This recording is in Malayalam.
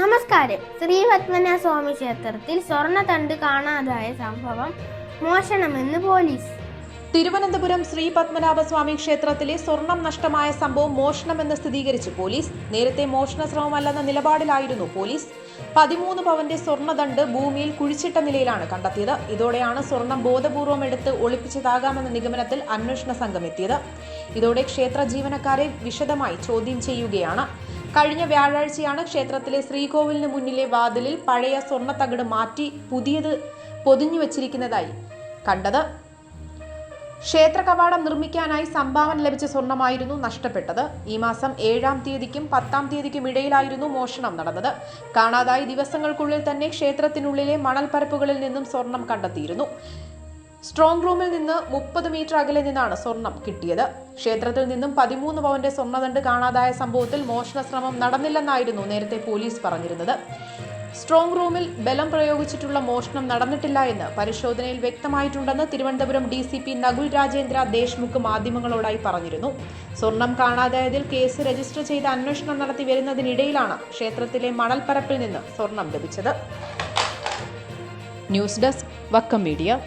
നമസ്കാരം. ശ്രീ സ്വാമി ക്ഷേത്രത്തിൽ സ്വർണത്തണ്ട് കാണാതായ സംഭവം മോഷണമെന്ന് പോലീസ്. തിരുവനന്തപുരം ശ്രീ പത്മനാഭസ്വാമി ക്ഷേത്രത്തിലെ സ്വർണം നഷ്ടമായ സംഭവം മോഷണമെന്ന് സ്ഥിരീകരിച്ചു പോലീസ്. നേരത്തെ മോഷണ ശ്രമമല്ലെന്ന നിലപാടിലായിരുന്നു പോലീസ്. പതിമൂന്ന് പവന്റെ സ്വർണദണ്ട് ഭൂമിയിൽ കുഴിച്ചിട്ട നിലയിലാണ് കണ്ടെത്തിയത്. ഇതോടെയാണ് സ്വർണം ബോധപൂർവം എടുത്ത് ഒളിപ്പിച്ചതാകാമെന്ന നിഗമനത്തിൽ അന്വേഷണ സംഘം എത്തിയത്. ഇതോടെ ക്ഷേത്ര ജീവനക്കാരെ വിശദമായി ചോദ്യം ചെയ്യുകയാണ്. കഴിഞ്ഞ വ്യാഴാഴ്ചയാണ് ക്ഷേത്രത്തിലെ ശ്രീകോവിലിന് മുന്നിലെ വാതിലിൽ പഴയ സ്വർണത്തകിട് മാറ്റി പുതിയത് പൊതിഞ്ഞു വച്ചിരിക്കുന്നതായി കണ്ടത്. ക്ഷേത്ര കവാടം നിർമ്മിക്കാനായി സംഭാവന ലഭിച്ച സ്വർണമായിരുന്നു നഷ്ടപ്പെട്ടത്. ഈ മാസം ഏഴാം തീയതിക്കും പത്താം തീയതിക്കും ഇടയിലായിരുന്നു മോഷണം നടന്നത്. കാണാതായി ദിവസങ്ങൾക്കുള്ളിൽ തന്നെ ക്ഷേത്രത്തിനുള്ളിലെ മണൽപ്പരപ്പുകളിൽ നിന്നും സ്വർണം കണ്ടെത്തിയിരുന്നു. സ്ട്രോങ് റൂമിൽ നിന്ന് മുപ്പത് മീറ്റർ അകലെ നിന്നാണ് സ്വർണം കിട്ടിയത്. ക്ഷേത്രത്തിൽ നിന്നും പതിമൂന്ന് പവന്റെ സ്വർണദണ്ട് കാണാതായ സംഭവത്തിൽ മോഷണ ശ്രമം നടന്നില്ലെന്നായിരുന്നു നേരത്തെ പോലീസ് പറഞ്ഞിരുന്നത്. സ്ട്രോങ് റൂമിൽ ബലം പ്രയോഗിച്ചിട്ടുള്ള മോഷണം നടന്നിട്ടില്ല എന്ന് പരിശോധനയിൽ വ്യക്തമായിട്ടുണ്ടെന്ന് Thiruvananthapuram D C P Nakul Rajendra Deshmukh മാധ്യമങ്ങളോടായി പറഞ്ഞിരുന്നു. സ്വർണം കാണാതായതിൽ കേസ് രജിസ്റ്റർ ചെയ്ത് അന്വേഷണം നടത്തി വരുന്നതിനിടയിലാണ് ക്ഷേത്രത്തിലെ മണൽപ്പരപ്പിൽ നിന്ന് സ്വർണം ലഭിച്ചത്. News desk Vakkom media.